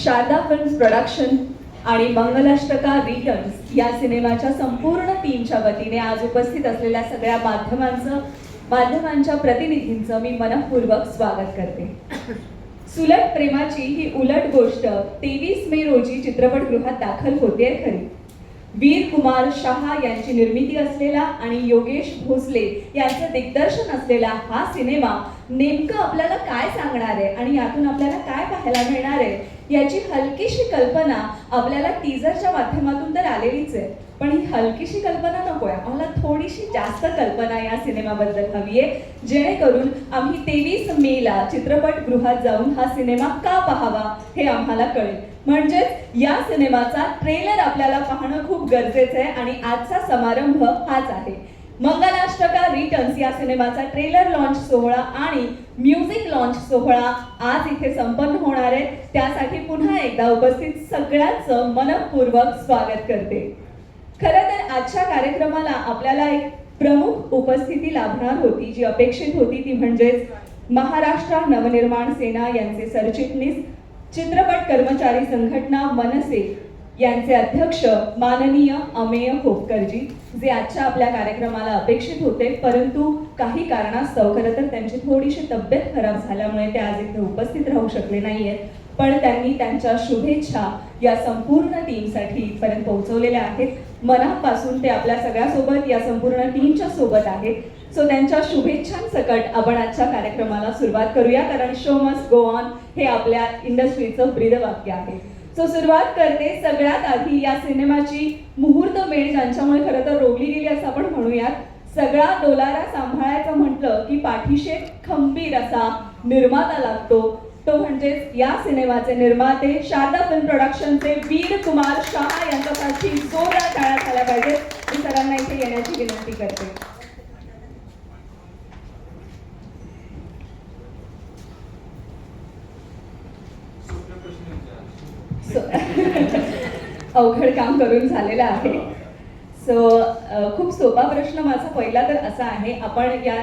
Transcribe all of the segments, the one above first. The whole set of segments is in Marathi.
शारदा फिल्म्स प्रोडक्शन आणि मंगलाष्टका रिटर्न्स या सिनेमाच्या संपूर्ण टीमच्या वतीने आज उपस्थित असलेल्या सगळ्या माध्यमांचं माध्यमांच्या प्रतिनिधींचं मी मनपूर्वक स्वागत करते. सुलट प्रेमाची ही उलट गोष्ट तेवीस मे रोजी चित्रपटगृहात दाखल होते खरी. वीर कुमार शहा यांची निर्मिती असलेला आणि योगेश भोसले यांचं दिग्दर्शन असलेला हा सिनेमा नेमकं आपल्याला काय सांगणार आहे आणि यातून आपल्याला काय पाहायला मिळणार आहे याची हलकीशी कल्पना आपल्याला टीजरच्या माध्यमातून तर आलेलीच आहे. पण ही हलकीशी कल्पना नको आहे. आम्हाला थोडीशी जास्त कल्पना या सिनेमाबद्दल हवी आहे. जेणेकरून आम्ही तेवीस मेला चित्रपटगृहात जाऊन हा सिनेमा का पाहावा हे आम्हाला कळेल. म्हणजेच या सिनेमाचा ट्रेलर आपल्याला पाहणं खूप गरजेचं आहे आणि आजचा समारंभ हाच आहे. मंगलाष्टका रिटर्न्स या सिनेमाचा ट्रेलर लॉन्च सोहळा आणि म्युझिक लॉन्च सोहळा आज इथे संपन्न होणार आहे. त्यासाठी पुन्हा एकदा उपस्थित सगळ्यांचं मनपूर्वक स्वागत करते. खरं तर आजच्या कार्यक्रमाला आपल्याला एक प्रमुख उपस्थिती लाभणार होती जी अपेक्षित होती ती म्हणजेच महाराष्ट्र नवनिर्माण सेना यांचे सरचिटणीस चित्रपट कर्मचारी संघटना मनसे यांचे अध्यक्ष माननीय अमेय होपकरजी जे आजच्या आपल्या कार्यक्रमाला अपेक्षित होते परंतु काही कारणास्तव खरं तर त्यांची थोडीशी तब्येत खराब झाल्यामुळे ते आज इथे उपस्थित राहू शकले नाहीयेत. पण त्यांनी त्यांच्या शुभेच्छा या संपूर्ण टीमसाठी इथपर्यंत पोहोचवलेल्या आहेत. मनापासून ते आपल्या सगळ्यासोबत या संपूर्ण टीमच्या सोबत आहेत. सो त्यांच्या शुभेच्छांसकट आपण आजच्या कार्यक्रमाला सुरुवात करूया कारण शो मस्ट गो ऑन हे आपल्या इंडस्ट्रीचं ब्रीदवाक्य आहे. सो सुरुवात करते सगळ्यात आधी या सिनेमाची मुहूर्त वेळ ज्यांच्यामुळे खरं तर रोवली गेली असं आपण म्हणूयात. सगळा डोलारा सांभाळायचं म्हटलं की पाठीशे खंबीर असा निर्माता लागतो. तो म्हणजेच या सिनेमाचे निर्माते शारदा फिल्म प्रोडक्शनचे वीर कुमार शहा यांच्यासाठी जोरदार टाळ्या झाल्या पाहिजेत. मी सरांना इथे येण्याची विनंती करते So- अवघड काम करून झालेलं आहे. सो खूप सोपा प्रश्न माझा पहिला तर असा आहे आपण या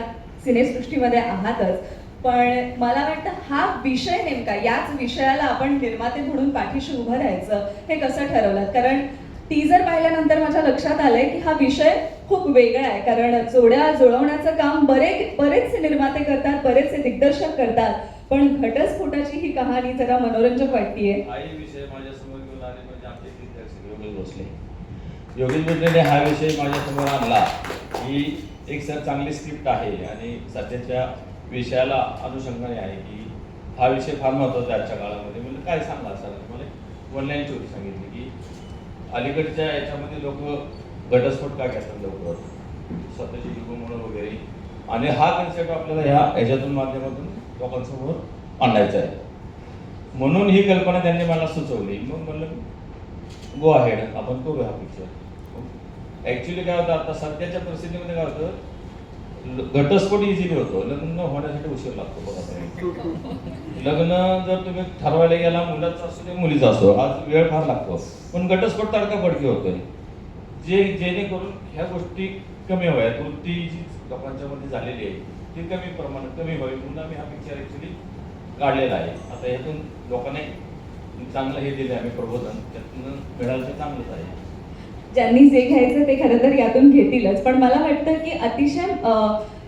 सिनेसृष्टीमध्ये आहातच पण मला वाटतं हा विषय नेमका याच विषयाला आपण निर्माते म्हणून पाठीशी उभं राहायचं हे कसं ठरवलं? कारण टीजर पाहिल्यानंतर माझ्या लक्षात आलंय की हा विषय खूप वेगळा आहे. कारण जोड्या जुळवण्याचं काम बरे बरेचसे निर्माते करतात बरेचसे दिग्दर्शक करतात पण घटस्फोटाची ही कहाणी जरा मनोरंजक वाटतीये. योगेश भोसले. योगेश भोसलेने हा विषय माझ्यासमोर आणला. की एक सर चांगली स्क्रिप्ट आहे आणि सध्याच्या विषयाला अनुषंगाने आहे की हा विषय फार महत्त्वाचा आजच्या काळामध्ये. म्हणजे काय सांगला सर? मला ऑनलाईन चोरी सांगितली की अलीकडच्या याच्यामध्ये लोक घटस्फोट का घेतात लवकर? स्वतःची इगो म्हणून वगैरे. आणि हा कन्सेप्ट आपल्याला ह्या ह्याच्यातून माध्यमातून लोकांसमोर आणायचा आहे. म्हणून ही कल्पना त्यांनी मला सुचवली. मग म्हणलं गो अहेड आपण करू हा पिक्चर ऍक्च्युली काय होतं आता सध्याच्या परिस्थितीमध्ये काय होतं घटस्फोट इझिली होतो. लग्न होण्यासाठी उशीर लागतो बघा लग्न जर तुम्ही ठरवायला गेला मुलाचा असू ते मुलीचा असो आज वेळ फार लागतो. पण घटस्फोट तडकाफडकी होतोय. जे जेणेकरून ह्या गोष्टी कमी व्हाव्यात. वृत्ती जी लोकांच्या मध्ये झालेली आहे ती कमी प्रमाणात कमी व्हावी म्हणून आम्ही हा पिक्चर ऍक्च्युली काढलेला आहे. आता यातून लोकांना चांगलं हे दिलं आम्ही प्रबोधन. त्यातून मिळालं तर चांगलंच आहे. ज्यांनी जे घ्यायचं ते खरं तर यातून घेतीलच. पण मला वाटतं की अतिशय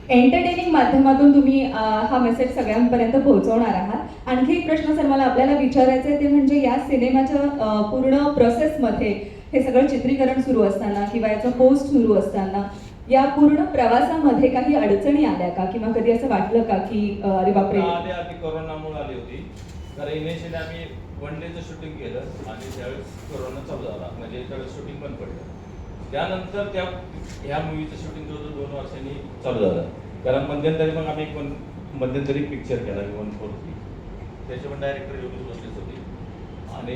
एंटरटेनिंग माध्यमातून तुम्ही हा मेसेज सगळ्यांपर्यंत पोहोचवणार आहात. आणखी एक प्रश्न सर मला आपल्याला विचारायचा आहे ते म्हणजे या सिनेमाच्या पूर्ण प्रोसेसमध्ये हे सगळं चित्रीकरण सुरू असताना किंवा याचं पोस्ट सुरू असताना या पूर्ण प्रवासामध्ये काही अडचणी आल्या का? किंवा कधी असं वाटलं का की अरे बापरे. कोरोनामुळे आली होती. तर इनिशियली आम्ही वन डेचं शूटिंग केलं आणि त्यावेळेस कोरोना चालू झाला. म्हणजे त्यावेळेस शूटिंग बंद पडलं. त्यानंतर त्या ह्या मूवीचं शूटिंग जवळजवळ दोन वर्षांनी चालू झालं. कारण मध्यंतरी मग आम्ही एक वन मध्यंतरी पिक्चर केला वन फोर थ्री त्याचे पण डायरेक्टर योगेश बसलेच होते. आणि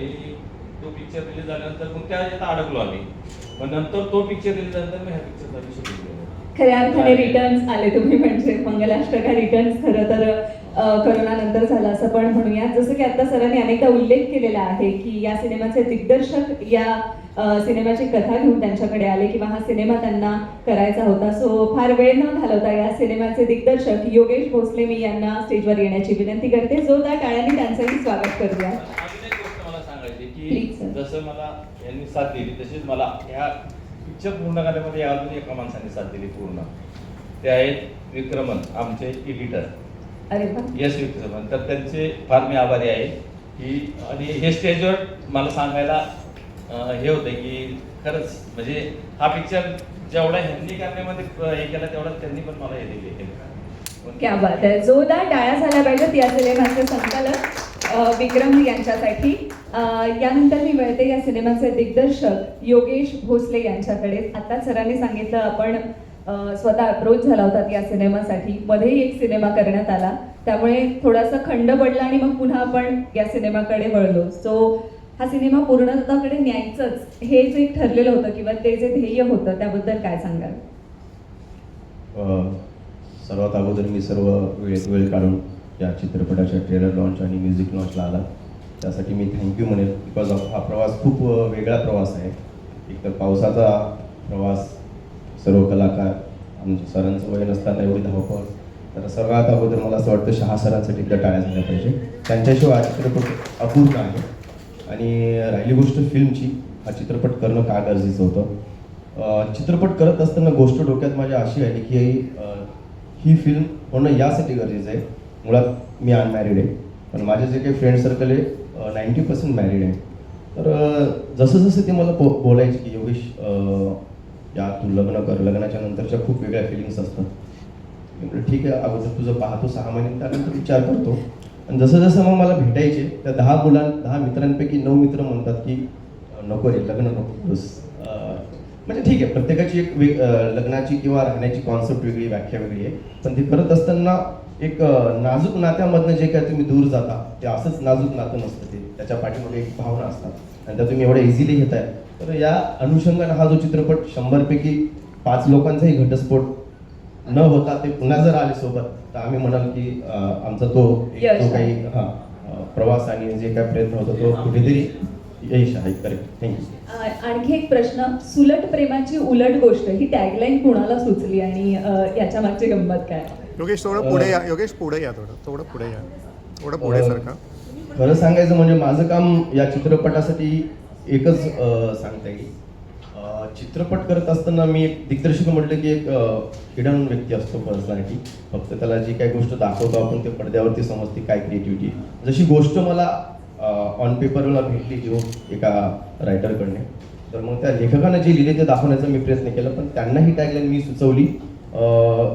तो पिक्चर रिलीज झाल्यानंतर मग त्या याच्यात अडकलो आम्ही. मग नंतर तो पिक्चर रिलीज झाल्यानंतर मग ह्या पिक्चरचं आम्ही शूटिंग केलं. खऱ्या अर्थाने रिटर्न्स आले तुम्ही म्हणजे मंगलाष्टका रिटर्न्स खरं तर करोनानंतर झालं असं पण म्हणूया जसं की आता सरांनी अनेकदा उल्लेख केलेला आहे की या सिनेमाचे दिग्दर्शक या सिनेमाची कथा घेऊन त्यांच्याकडे आले किंवा हा सिनेमा त्यांना करायचा होता. सो फार वेळ न घालवता या सिनेमाचे दिग्दर्शक योगेश भोसले मी यांना स्टेजवर येण्याची विनंती करते. जोरदार टाळ्यांनी त्यांचंही स्वागत करूया. जसं मला यांनी साथ दिली तशीच मला ह्या पिक्चर पूर्ण करण्यामध्ये अजून एका माणसाने साथ दिली पूर्ण. ते आहेत विक्रमन आमचे एडिटर अरे यश विक्रमन तर त्यांचे फार मी आभारी आहे की आणि हे स्टेजवर मला सांगायला अं, हे होतं की खरंच म्हणजे हा पिक्चर जेवढा ह्यांनी करण्यामध्ये हे केला तेवढा त्यांनी पण मला हे दिले. केलं क्या बात आहे. जोरदार टाळ्या झाल्या पाहिजेत या सिनेमाचे संकलक अ, विक्रम यांच्यासाठी. अ, यानंतर मी मिळते या सिनेमाचे दिग्दर्शक योगेश भोसले यांच्याकडे. आता सरांनी सांगितलं आपण स्वतः अप्रोच झाला होता या सिनेमासाठी. मध्येही एक सिनेमा करण्यात आला. त्यामुळे थोडासा खंड पडला आणि मग पुन्हा आपण या सिनेमाकडे वळलो. सो हा सिनेमा पूर्णत्वाकडे न्यायचंच हे जे ठरलेलं होतं किंवा ते जे ध्येय होतं त्याबद्दल काय सांगाल? सर्वात अगोदर मी सर्व वेळेत वेळ काढून या चित्रपटाच्या ट्रेलर लॉन्च आणि म्युझिक लॉन्चला आला. त्यासाठी मी थँक्यू म्हणेल. बिकॉज ऑफ हा प्रवास खूप वेगळा प्रवास आहे. एक तर पावसाचा प्रवास सर्व कलाकार आमच्या सरांचं वय नसताना एवढी धावपळ. तर सर्वात अगोदर मला असं वाटतं शहा सरांसाठी एकदा टाळ्या झाल्या पाहिजे. त्यांच्याशिवाय हा चित्रपट अपूर्ण आहे. आणि राहिली गोष्ट फिल्मची हा चित्रपट करणं का गरजेचं होतं? चित्रपट करत असताना गोष्ट डोक्यात माझ्या अशी आली की ही फिल्म होणं यासाठी गरजेचं आहे. मुळात मी अनमॅरिड आहे. पण माझे जे काही फ्रेंड सर्कल आहे नाईंटी पर्सेंट मॅरिड आहे. तर जसं जसं ते मला बो बोलायचे की योगेश या तू लग्न कर लग्नाच्या नंतरच्या खूप वेगळ्या फिलिंग्स असतात. ठीक आहे अगोदर तुझं पाहतो सहा महिने त्यानंतर विचार करतो. आणि जसं जसं मग मला भेटायचे त्या दहा मुलां दहा मित्रांपैकी नऊ मित्र म्हणतात की नको रे लग्न नको. बस. म्हणजे ठीक आहे प्रत्येकाची एक वेग लग्नाची किंवा राहण्याची कॉन्सेप्ट वेगळी व्याख्या वेगळी आहे. पण ते करत असताना एक नाजूक नात्यामधनं जे काय तुम्ही दूर जाता ते असंच नाजूक नातं नसतं ते. त्याच्या पाठीमागे एक भावना असतात. आणि त्या तुम्ही एवढ्या इझिली घेताय. तर या अनुषंगाने हा जो चित्रपट शंभरपैकी पाच लोकांचाही घटस्फोट न होता ते पुन्हा जर आले सोबत तर आम्ही म्हणाल की आमचा तो जो. काही हा प्रवास आणि जे काय प्रयत्न होता तो कुठेतरी यश आहे. करेक्ट थँक्यू आणखी एक प्रश्न सुलट प्रेमाची उलट गोष्ट ही टॅगलाईन कुणाला सुचली आणि याच्या मागची गंमत काय? योगेश थोडं पुढे या. योगेश पुढे या थोडं. थोडं पुढे या. थोडं पुढे अ, सरका खरं सांगायचं म्हणजे माझं काम या चित्रपटासाठी एकच सांगता येईल चित्रपट करत असताना मी एक दिग्दर्शक म्हटलं की एक हिडन व्यक्ती असतो पर्सनॅलिटी. फक्त त्याला जी काही गोष्ट दाखवतो आपण ते पडद्यावरती समजते काय क्रिएटिव्हिटी जशी गोष्ट मला ऑन पेपरला भेटली जो हो, एका रायटरकडने तर मग त्या लेखकानं जे लिहिले ते दाखवण्याचा मी प्रयत्न केला पण त्यांना ही टॅगलाईन मी सुचवली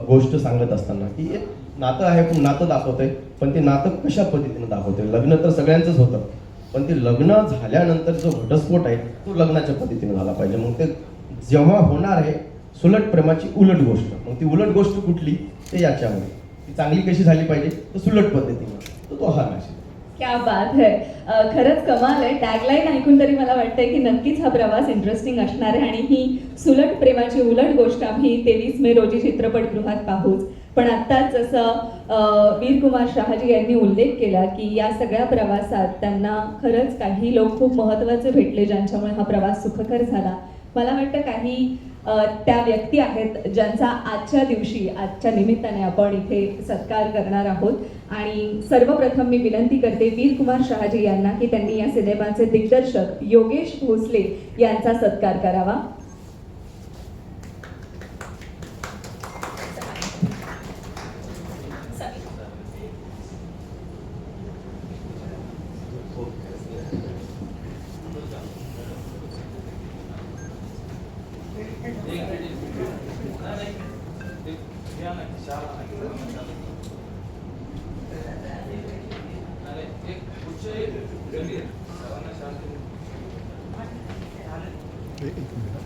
गोष्ट सांगत असताना की एक नातं आहे पण नातं दाखवतंय पण ते नातं कशा पद्धतीनं दाखवतंय? लग्न तर सगळ्यांचंच होतं. पण ते लग्न झाल्यानंतर जो घटस्फोट आहे तो लग्नाच्या पद्धतीने झाला पाहिजे. मग ते जेव्हा होणार आहे सुलट प्रेमाची उलट गोष्ट. मग ती उलट गोष्ट कुठली? ते याच्यामध्ये. ती चांगली कशी झाली पाहिजे? तर सुलट पद्धतीनं तर तो हा नाशिक क्या बात है. खरंच कमाल आहे. टॅगलाईन ऐकून तरी मला वाटतंय की नक्कीच हा प्रवास इंटरेस्टिंग असणार आहे आणि ही सुलट प्रेमाची उलट गोष्ट आम्ही तेवीस मे रोजी चित्रपटगृहात पाहूच. पण आत्ताच जसं अ, वीरकुमार शहाजी यांनी उल्लेख केला की या सगळ्या प्रवासात त्यांना खरंच काही लोक खूप महत्त्वाचे भेटले ज्यांच्यामुळे हा प्रवास सुखकर झाला. मला वाटतं काही त्या व्यक्ती आहेत ज्यांचा आजच्या दिवशी आजच्या निमित्ताने आपण इथे सत्कार करणार आहोत. आणि सर्वप्रथम मी विनंती करते वीरकुमार शहाजी यांना की त्यांनी या सिनेमाचे दिग्दर्शक योगेश भोसले यांचा सत्कार करावा.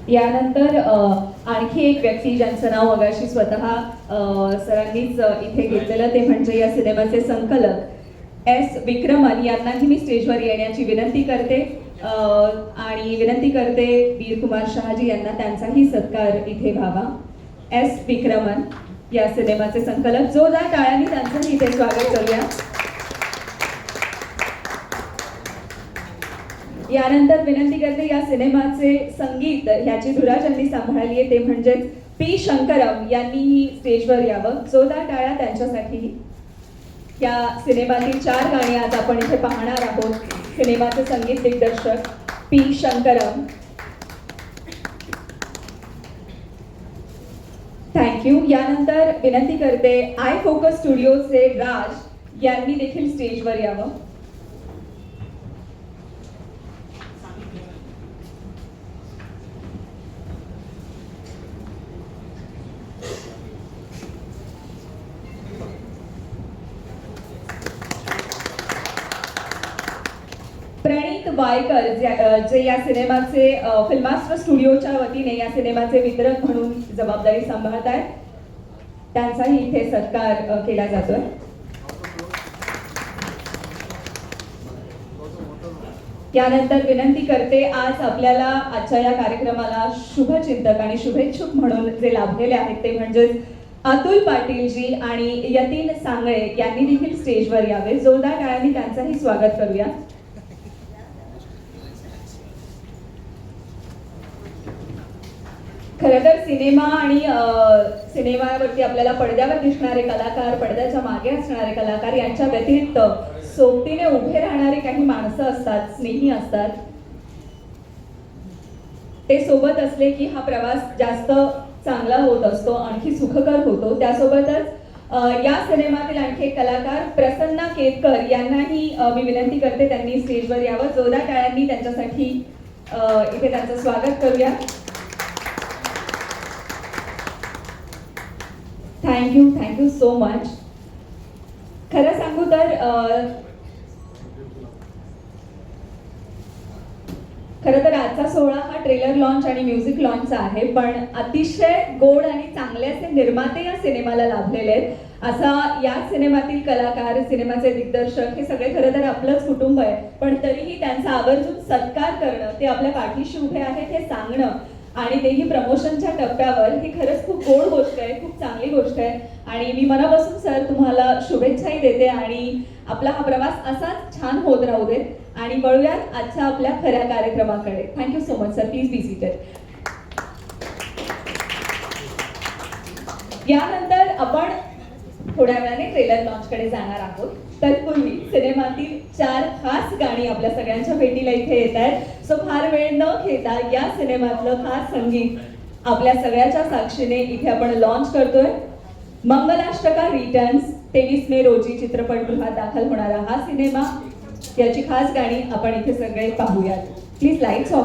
यानंतर आणखी एक व्यक्ती ज्यांचं नाव अगाशी स्वतः सरांनीच इथे घेतलेलं ते म्हणजे या सिनेमाचे संकलक. एस. विक्रमन यांनाही मी स्टेजवर येण्याची विनंती करते. आणि विनंती करते वीरकुमार शहाजी यांना त्यांचाही सत्कार इथे व्हावा. एस. विक्रमन या सिनेमाचे संकलक. जोरदार टाळ्यांनी त्यांचंही इथे स्वागत करूया. यानंतर विनंती करते या सिनेमाचे संगीत ह्याची धुरा ज्यांनी सांभाळली आहे ते म्हणजेच पी शंकरम यांनीही स्टेजवर यावं. जोरदार टाळ्या त्यांच्यासाठी. या सिनेमातील चार गाणी आज आपण इथे पाहणार आहोत. सिनेमाचे संगीत दिग्दर्शक पी शंकरम. थँक्यू यानंतर विनंती करते आय फोकस स्टुडिओचे राज यांनी देखील स्टेजवर यावं. बायकर जे या सिनेमाचे अ, फिल्मास्टर स्टुडिओच्या वतीने या सिनेमाचे वितरक म्हणून जबाबदारी सांभाळत आहेत. त्यांचाही इथे सत्कार केला जातोय. त्यानंतर विनंती करते आज आपल्याला आजच्या या कार्यक्रमाला शुभचिंतक आणि शुभेच्छुक म्हणून जे लाभलेले आहेत ते म्हणजेच अतुल पाटीलजी आणि यतीन सांगळे यांनी देखील स्टेजवर यावे. जोरदार टाळ्यांनी त्यांचंही स्वागत करूया. खरं तर सिनेमा आणि सिनेमावरती आपल्याला पडद्यावर दिसणारे कलाकार पडद्याच्या मागे असणारे कलाकार यांच्या व्यतिरिक्त सोबतीने उभे राहणारे काही माणसं असतात स्नेही असतात. ते सोबत असले की हा प्रवास जास्त चांगला होत असतो आणखी सुखकर होतो. त्यासोबतच या सिनेमातील आणखी एक कलाकार प्रसन्ना केतकर यांनाही मी विनंती करते त्यांनी स्टेजवर यावं. जोरदार टाळ्यांनी त्यांच्यासाठी इथे त्यांचं स्वागत करूया. थँक्यू थँक्यू सो मच खरं सांगू तर खरं तर आजचा सोहळा हा ट्रेलर लॉन्च आणि म्युझिक लॉन्चचा आहे पण अतिशय गोड आणि चांगले असे निर्माते या सिनेमाला लाभलेले आहेत. असा या सिनेमातील कलाकार सिनेमाचे दिग्दर्शक हे सगळे खरं तर आपलंच कुटुंब आहे. पण तरीही त्यांचा आवर्जून सत्कार करणं ते आपल्या पाठीशी उभे आहेत हे सांगणं आणि तेही प्रमोशनच्या टप्प्यावर ही खरंच खूप गोड गोष्ट आहे खूप चांगली गोष्ट आहे. आणि मी मनापासून सर तुम्हाला शुभेच्छाही देते आणि आपला हा प्रवास असाच छान होत राहू देत. आणि वळूयात आजच्या आपल्या खऱ्या कार्यक्रमाकडे. Thank you so much sir please be seated यानंतर आपण थोड्या वेळाने ट्रेलर लॉन्चकडे जाणार आहोत. तत्पूर्वी सिनेमातील चार खास गाणी आपल्या सगळ्यांच्या भेटीला इथे येत आहेत. सो फार वेळ न घेता या सिनेमातलं खास संगीत आपल्या सगळ्याच्या साक्षीने इथे आपण लॉन्च करतोय. मंगलाष्टका रिटर्न्स तेवीस मे रोजी चित्रपटगृहात दाखल होणारा हा सिनेमा. याची खास गाणी आपण इथे सगळे पाहूयात. Please lights of